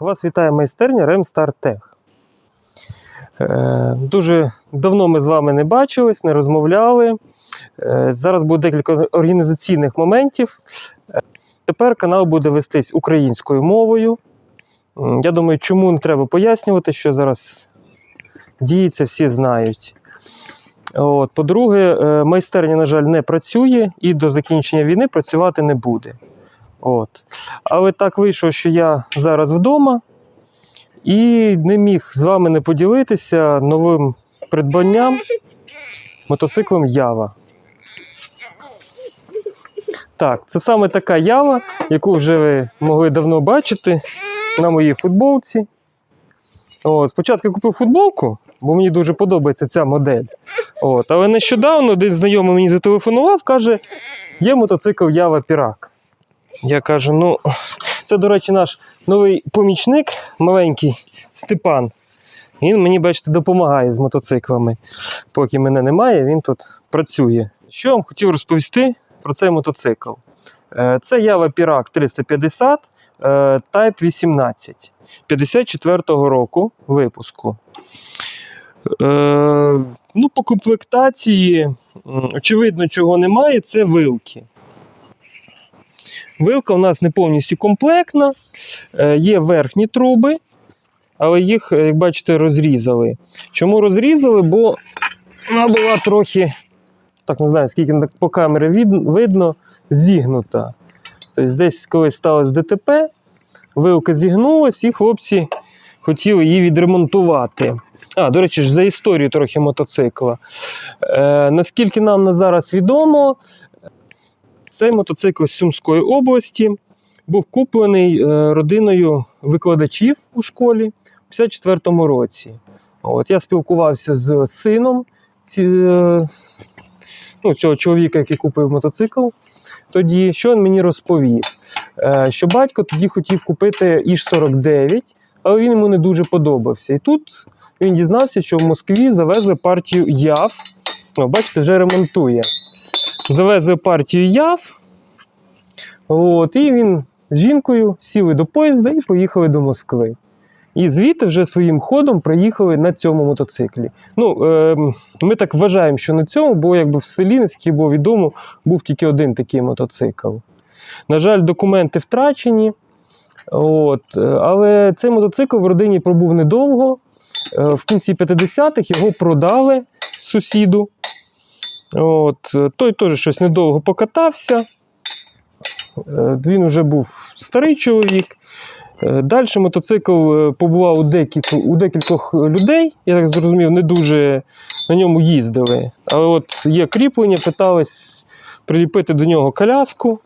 Вас вітає майстерня Ремстар Тех. Е, Дуже давно ми з вами не бачились, не розмовляли. Е, Зараз буде декілька організаційних моментів. Е, Тепер канал буде вестись українською мовою. Я думаю, чому не треба пояснювати, що зараз діється, всі знають. От. По-друге, майстерня, на жаль, не працює і до закінчення війни працювати не буде. От. Але так вийшло, що я зараз вдома і не міг з вами не поділитися новим придбанням мотоциклом Ява. Так, це саме така Ява, яку вже ви могли давно бачити на моїй футболці. От, спочатку купив футболку, бо мені дуже подобається ця модель. От, але нещодавно один знайомий мені зателефонував, каже: є мотоцикл Ява Пірак. Я кажу: ну, це, до речі, наш новий помічник, маленький Степан. Він мені, бачите, допомагає з мотоциклами. Поки мене немає, він тут працює. Що вам хотів розповісти про цей мотоцикл? Е, Це Ява Пірак 350 е, Type 18 54-го року випуску. Е, Ну, по комплектації, очевидно, чого немає, це вилки. Вилка у нас не повністю комплектна, Е, є верхні труби, але їх, е, як бачите, розрізали. Чому розрізали? Бо вона була трохи, так не знаю, скільки по камері видно, зігнута. Тобто десь колись сталося ДТП, вилка зігнулась, і хлопці хотіли її відремонтувати. А, до речі, ж за історію трохи мотоцикла. Е, наскільки нам на зараз відомо, цей мотоцикл з Сумської області був куплений е, родиною викладачів у школі у 54-му році. От, я спілкувався з сином ці, е, ну, цього чоловіка, який купив мотоцикл. Тоді, що він мені розповів? Е, що батько тоді хотів купити Іж 49, але він йому не дуже подобався. І тут він дізнався, що в Москві завезли партію Яв. Бачите, вже ремонтує. Завезли партію Яв. От, і він з жінкою сіли до поїзда і поїхали до Москви. І звідти вже своїм ходом приїхали на цьому мотоциклі. Ну, е, ми так вважаємо, що на цьому, бо якби в селі, наскільки було відомо, був тільки один такий мотоцикл. На жаль, документи втрачені. От, е, але цей мотоцикл в родині пробув недовго. Е, В кінці 50-х його продали сусіду. От, е, той теж щось недовго покатався. Е, Він вже був старий чоловік. Далі мотоцикл е, побував у, декілька, у декількох людей, я так зрозумів, не дуже на ньому їздили. Але от є кріплення, питались приліпити до нього коляску.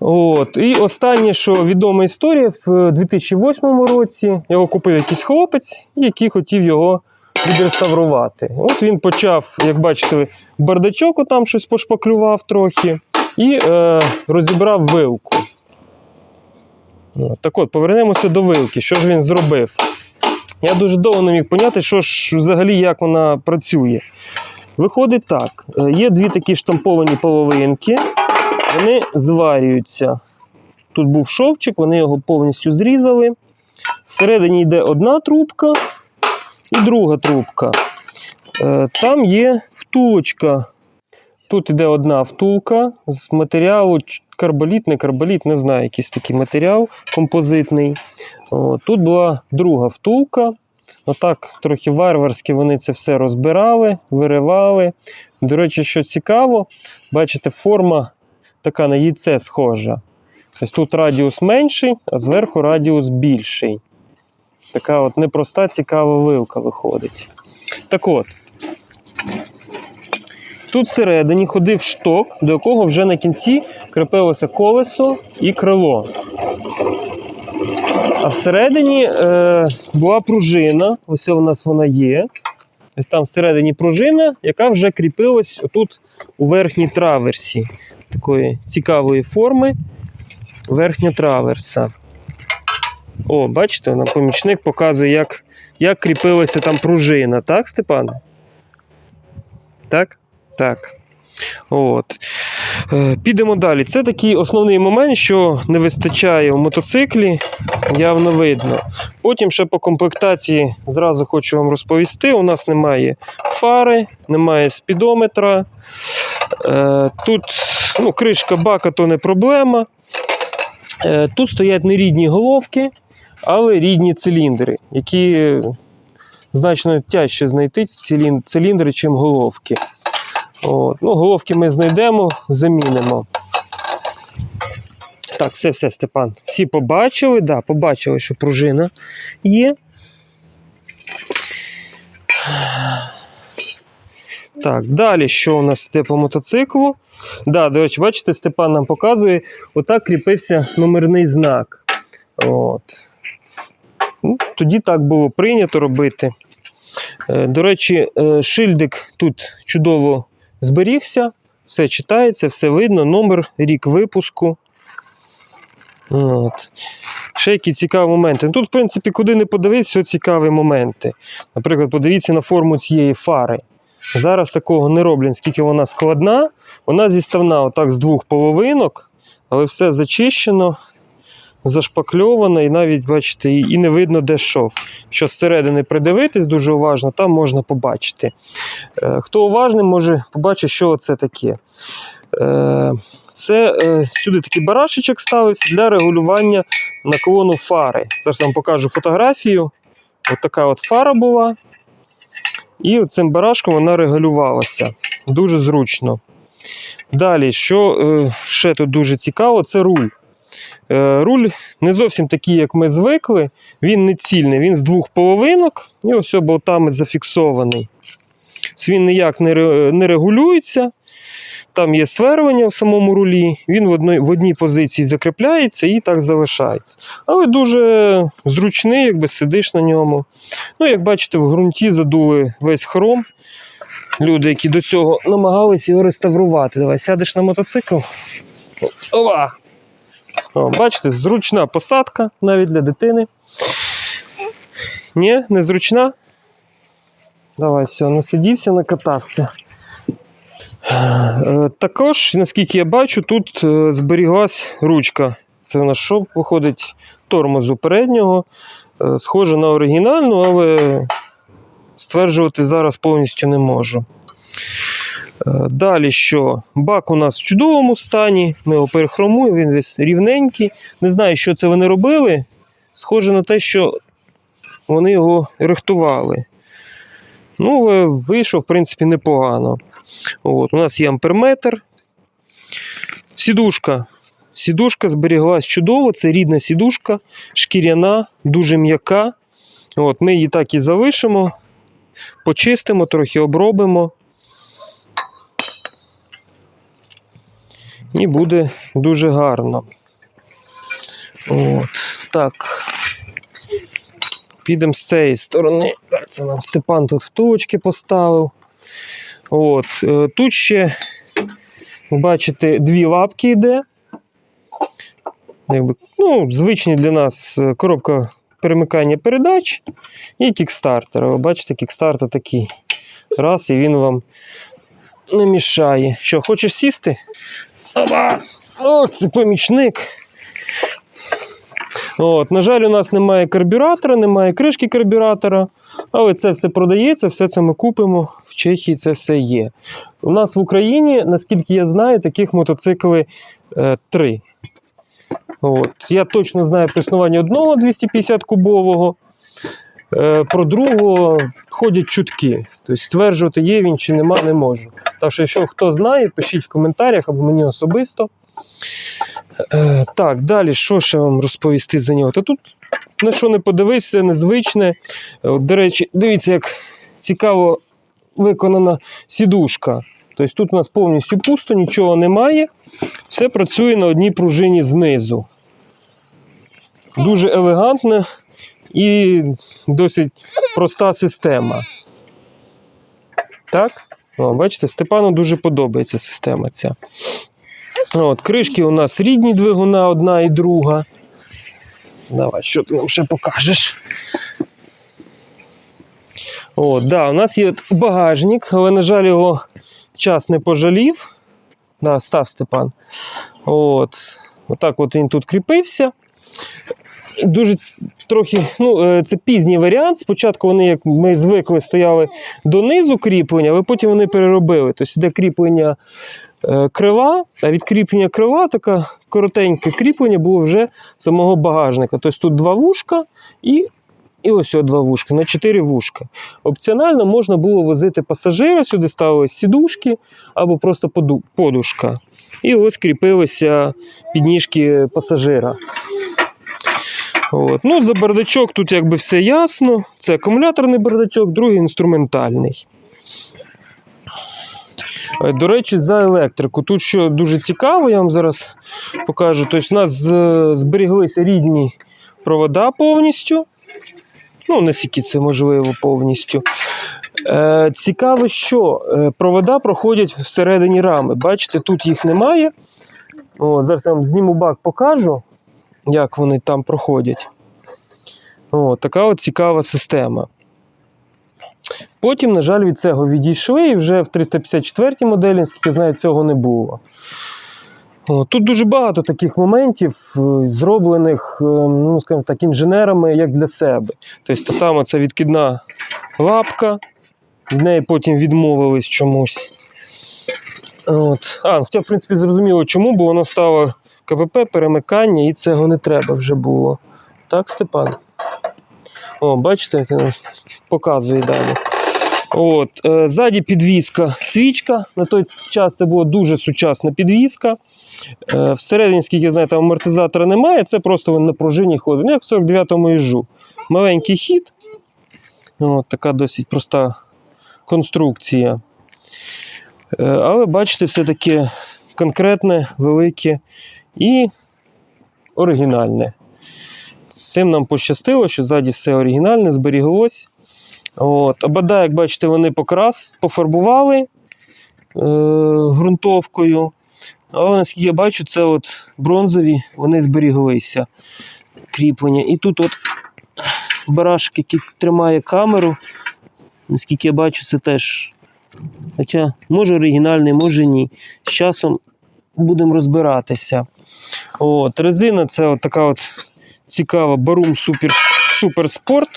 От. І останнє, що відома історія, в 2008 році його купив якийсь хлопець, який хотів його відреставрувати. От він почав, як бачите, бардачок там щось пошпаклював трохи і е, розібрав вилку. От, так от, повернемося до вилки. Що ж він зробив? Я дуже довго не міг поняти, що ж взагалі як вона працює. Виходить так: е, є дві такі штамповані половинки, вони зварюються. Тут був шовчик, вони його повністю зрізали. Всередині йде одна трубка і друга трубка. Е, Там є втулочка. Тут йде одна втулка з матеріалу карболіт, не карболіт, не знаю, якийсь такий матеріал композитний. Тут була друга втулка. Отак трохи варварськи вони це все розбирали, виривали. До речі, що цікаво, бачите, форма така на яйце схожа. Тобто тут радіус менший, а зверху радіус більший. Така от непроста, цікава вилка виходить. Так от, тут всередині ходив шток, до якого вже на кінці крепилося колесо і крило. А всередині е, була пружина, ось у нас вона є. Ось там всередині пружина, яка вже кріпилась отут у верхній траверсі такої цікавої форми. Верхня траверса. О, бачите, нам помічник показує, як, як кріпилася там пружина, так, Степане? Так? Так. От. Е, Підемо далі. Це такий основний момент, що не вистачає в мотоциклі, явно видно. Потім ще по комплектації зразу хочу вам розповісти: у нас немає фари, немає спідометра. Е, Тут ну, кришка бака то не проблема. Е, Тут стоять не рідні головки, але рідні циліндри, які значно тяжче знайти циліндри, чим головки. От. Ну, головки ми знайдемо, замінимо. Так, все, все, Степан. Всі побачили, да, побачили, що пружина є. Так, далі, що у нас йде по мотоциклу? Да, до речі, бачите, Степан нам показує, отак кріпився номерний знак. От. Ну, тоді так було прийнято робити. Е, До речі, е, шильдик тут чудово зберігся, все читається, все видно, номер, рік випуску. От. Ще які цікаві моменти. Ну, Тут, в принципі, куди не подивись, все цікаві моменти. Наприклад, подивіться на форму цієї фари. Зараз такого не роблять, скільки вона складна. Вона зіставна отак з двох половинок, але все зачищено, зашпакльовано, і навіть, бачите, і не видно, де шов. Що зсередини придивитись дуже уважно, там можна побачити. Е, Хто уважний, може побачити, що це таке. Е, Це е, сюди такий барашечок ставився для регулювання наклону фари. Зараз я вам покажу фотографію. От така от фара була. І цим барашком вона регулювалася. Дуже зручно. Далі, що ще тут дуже цікаво, це руль. Е, Руль не зовсім такий, як ми звикли. Він не цільний, він з двох половинок і ось болтами зафіксований. Він ніяк не, регулюється. Там є свервання в самому рулі, він в одній, в одній позиції закріпляється і так залишається. Але дуже зручний, якби сидиш на ньому. Ну, як бачите, в ґрунті задули весь хром. Люди, які до цього намагалися його реставрувати. Давай сядеш на мотоцикл. Ова! О, бачите, зручна посадка навіть для дитини. Ні, не зручна. Давай, все, насидівся, накатався. Е, Також, наскільки я бачу, тут е, зберіглась ручка. Це у нас що виходить тормозу переднього. Е, Схоже на оригінальну, але стверджувати зараз повністю не можу. Е, Далі що? Бак у нас в чудовому стані. Ми його перехромуємо, він весь рівненький. Не знаю, що це вони робили. Схоже на те, що вони його рихтували. Ну, вийшов, в принципі, непогано. От, у нас є амперметр. Сідушка. Сідушка зберіглась чудово, це рідна сідушка, шкіряна, дуже м'яка. От, ми її так і залишимо, почистимо, трохи обробимо. І буде дуже гарно. От, так. Підемо з цієї сторони. Це нам Степан тут втулочки поставив. От, е, тут ще, ви бачите, дві лапки йде. Якби, ну, звичні для нас е, коробка перемикання передач і кікстартер. Ви бачите, кікстартер такий. Раз, і він вам не мішає. Що, хочеш сісти? Опа! О, це помічник. От, на жаль, у нас немає карбюратора, немає кришки карбюратора, але це все продається, все це ми купимо. В Чехії це все є. У нас в Україні, наскільки я знаю, таких мотоцикли е, три. От. Я точно знаю про існування одного 250 кубового. Е, про другого ходять чутки. Тобто стверджувати, є він чи нема, не можу. Так що, якщо хто знає, пишіть в коментарях або мені особисто. Е, так, далі, що ще вам розповісти за нього? Та тут на що не подивився, незвичне. От, до речі, дивіться, як цікаво виконана сідушка. Тобто тут у нас повністю пусто, нічого немає. Все працює на одній пружині знизу. Дуже елегантна і досить проста система. Так? О, бачите, Степану дуже подобається система ця. От, кришки у нас рідні двигуна, одна і друга. Давай, що ти нам ще покажеш? От, да, у нас є багажник, але, на жаль, його час не пожалів. Да, став Степан. От. Отак от він тут кріпився. Дуже трохи, ну, е, це пізній варіант. Спочатку вони, як ми звикли, стояли донизу кріплення, але потім вони переробили. Тобто йде кріплення е, крила, а від кріплення крила таке коротеньке кріплення було вже самого багажника. Тобто тут два вушка і, і ось два вушка, на чотири вушка. Опціонально можна було возити пасажира, сюди ставились сідушки або просто поду- подушка. І ось кріпилися підніжки пасажира. От. Ну, за бардачок тут якби все ясно. Це акумуляторний бардачок, другий інструментальний. Е, До речі, за електрику. Тут що дуже цікаво, я вам зараз покажу. Тобто, у нас зберіглися рідні провода повністю. Ну, наскільки це можливо повністю. Е, цікаво, що е, провода проходять всередині рами. Бачите, тут їх немає. О, зараз я вам зніму бак, покажу, як вони там проходять. О, така от цікава система. Потім, на жаль, від цього відійшли, і вже в 354 моделі, наскільки знаю, цього не було. О, тут дуже багато таких моментів, е, зроблених, е, ну, скажімо так, інженерами як для себе. Тобто, та сама це відкидна лапка, від неї потім відмовились чомусь. От. А, ну, хоча, в принципі, зрозуміло, чому, бо воно стало КПП, перемикання, і цього не треба вже було. Так, Степан? О, бачите, як воно показує далі. От, е, ззаді підвіска свічка. На той час це була дуже сучасна підвіска. Е, всередині, скільки я знаю, там амортизатора немає, це просто він на пружині ходить. Ну, як в 49-му їжу. Маленький хід. От, така досить проста конструкція. Е, Але бачите, все-таки конкретне, велике і оригінальне. З цим нам пощастило, що ззаді все оригінальне, зберіглось. От. Обода, як бачите, вони покрас пофарбували е, ґрунтовкою. Але наскільки я бачу, це от бронзові, вони зберіглися кріплення. І тут от барашок, який тримає камеру. Наскільки я бачу, це теж. Хоча, може оригінальний, може ні. З часом будемо розбиратися. От, резина це от така от цікава Super, Super Sport.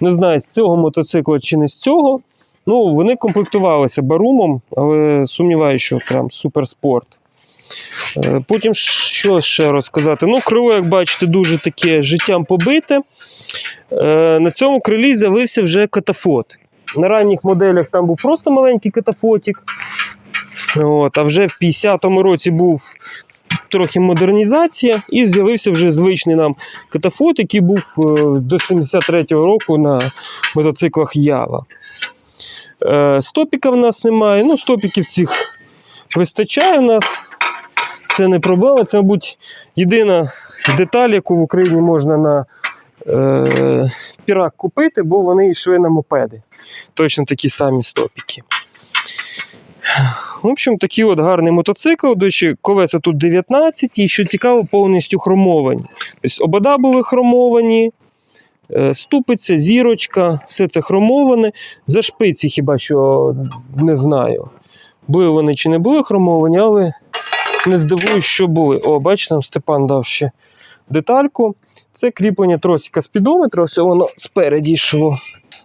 Не знаю, з цього мотоцикла чи не з цього. Ну, вони комплектувалися барумом, але сумніваюся, що прям суперспорт. Е, Потім що ще розказати? Ну, крило, як бачите, дуже таке життям побите. Е, На цьому крилі з'явився вже катафот. На ранніх моделях там був просто маленький катафотик. От, а вже в 50-му році був трохи модернізація, і з'явився вже звичний нам катафот, який був е, до 73-го року на мотоциклах Ява. Е, Стопіка в нас немає. Ну, стопіків цих вистачає в нас. Це не проблема. Це, мабуть, єдина деталь, яку в Україні можна на е, пірак купити, бо вони йшли на мопеди. Точно такі самі стопіки. В общем, такий от гарний мотоцикл. До речі, колеса тут 19 і що цікаво, повністю хромовані. Тобто обода були хромовані, е, ступиця, зірочка, все це хромоване. За шпиці хіба що не знаю. Були вони чи не були хромовані, але не здивуюсь, що були. О, бачите, нам Степан дав ще детальку. Це кріплення тросика спідометра, ось воно спереді йшло.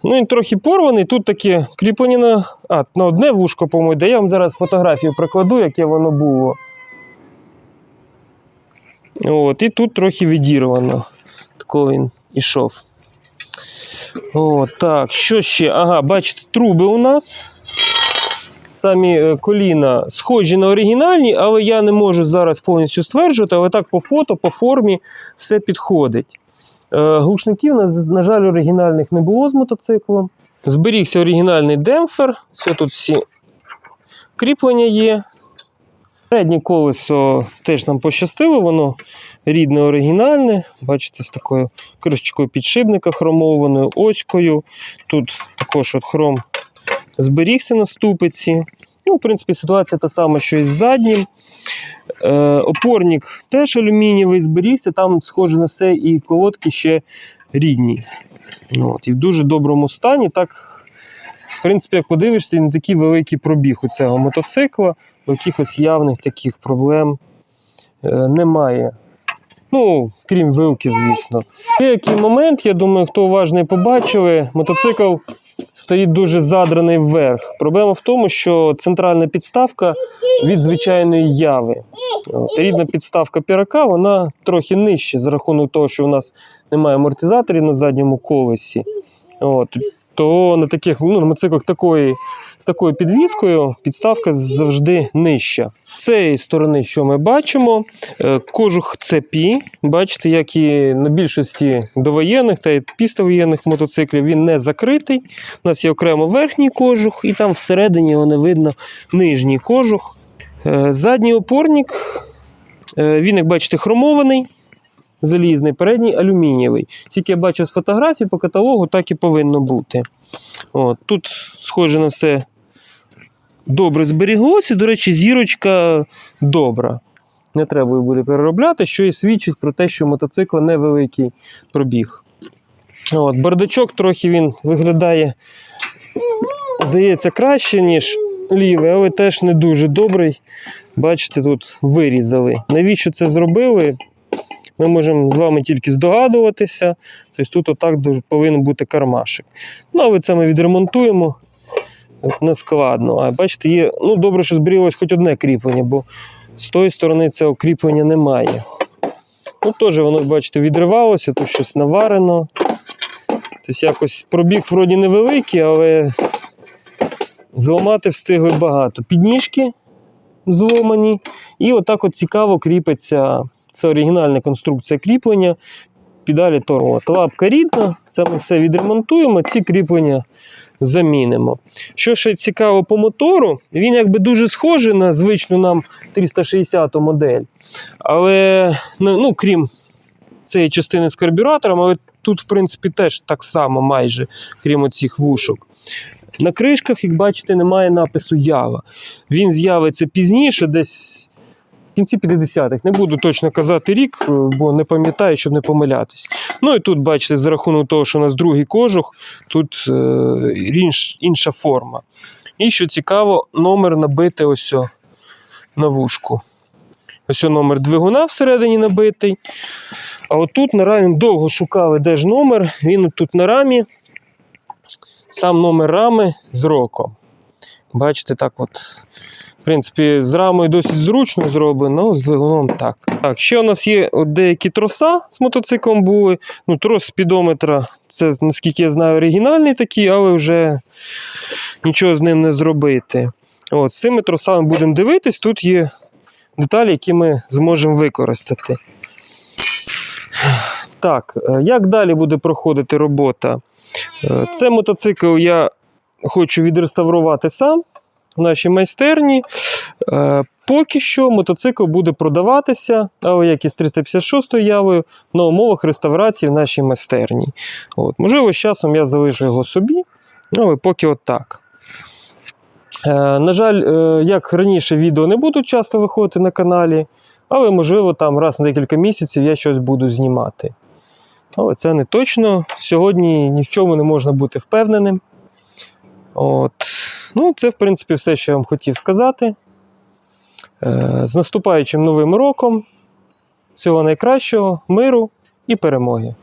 Ну, він трохи порваний. Тут таке кріплення на, а, на одне вушко, по-моєму, де я вам зараз фотографію прикладу, яке воно було. От, і тут трохи відірвано. Тако він ішов. От, так, що ще? Ага, бачите, труби у нас. Самі е, коліна схожі на оригінальні, але я не можу зараз повністю стверджувати, але так по фото, по формі все підходить. Е, Глушників, на, жаль, оригінальних не було з мотоциклом. Зберігся оригінальний демпфер. Все тут всі кріплення є. Переднє колесо теж нам пощастило, воно рідне оригінальне. Бачите, з такою кришечкою підшипника хромованою, оською. Тут також от хром зберігся на ступиці. Ну, в принципі, ситуація та сама, що і з заднім. Е, опорник теж алюмінієвий зберігся, там схоже на все, і колодки ще рідні. Ну, От, і в дуже доброму стані. Так, принципі, як подивишся, не такий великий пробіг у цього мотоцикла, якихось явних таких проблем е, немає. Ну, крім вилки, звісно. Є який момент, я думаю, хто уважний побачили, мотоцикл стоїть дуже задраний вверх. Проблема в тому, що центральна підставка від звичайної яви. От, рідна підставка пірака, вона трохи нижче за рахунок того, що у нас немає амортизаторів на задньому колесі. От, то на таких ну, на мотоциклах такої, з такою підвіскою підставка завжди нижча. З цієї сторони, що ми бачимо, е, кожух цепі, бачите, як і на більшості довоєнних та післявоєнних мотоциклів, він не закритий. У нас є окремо верхній кожух, і там всередині його не видно нижній кожух. Е, Задній опорник, е, він, як бачите, хромований. Залізний, передній алюмінієвий. Тільки я бачу з фотографій по каталогу, так і повинно бути. От, тут, схоже на все, добре зберіглося. До речі, зірочка добра. Не треба буде переробляти, що і свідчить про те, що мотоцикл невеликий пробіг. От, бардачок трохи він виглядає, здається, краще, ніж лівий, але теж не дуже добрий. Бачите, тут вирізали. Навіщо це зробили? Ми можемо з вами тільки здогадуватися. Тобто тут отак повинен бути кармашик. Ну, але це ми відремонтуємо. Не складно. А бачите, є. Ну, добре, що зберіглось хоч одне кріплення, бо з тої сторони цього кріплення немає. Ну, теж воно, бачите, відривалося, тут щось наварено. Тобто якось пробіг вроді невеликий, але зламати встигли багато. Підніжки зломані. І отак от цікаво кріпиться. Це оригінальна конструкція кріплення. Педалі торот. Лапка рідна, це ми все відремонтуємо, ці кріплення замінимо. Що ще цікаво по мотору, він якби дуже схожий на звичну нам 360 модель. Але, ну, ну, крім цієї частини з карбюратором, але тут, в принципі, теж так само майже, крім оцих вушок. На кришках, як бачите, немає напису Ява. Він з'явиться пізніше, десь кінці 50-х. Не буду точно казати рік, е, бо не пам'ятаю, щоб не помилятись. Ну і тут, бачите, за рахунок того, що у нас другий кожух, тут е, інша форма. І що цікаво, номер набити ось о, на вушку. Ось о номер двигуна всередині набитий. А отут на рамі довго шукали, де ж номер. Він тут на рамі. Сам номер рами з роком. Бачите, так от. Принципі, з рамою досить зручно зроблено, але з двигуном так. Так, ще у нас є деякі троса з мотоциклом були. Ну, трос спідометра, це, наскільки я знаю, оригінальний такий, але вже нічого з ним не зробити. От, з цими тросами будемо дивитись. Тут є деталі, які ми зможемо використати. Так, е, як далі буде проходити робота? Е, Це мотоцикл я хочу відреставрувати сам в нашій майстерні. Е, Поки що мотоцикл буде продаватися, але як і з 356 явою, на умовах реставрації в нашій майстерні. От. Можливо, з часом я залишу його собі, але поки от так. Е, на жаль, е, як раніше, відео не будуть часто виходити на каналі, але можливо там раз на декілька місяців я щось буду знімати. Але це не точно. Сьогодні ні в чому не можна бути впевненим. От. Ну, це, в принципі, все, що я вам хотів сказати. Е, З наступаючим новим роком. Всього найкращого, миру і перемоги!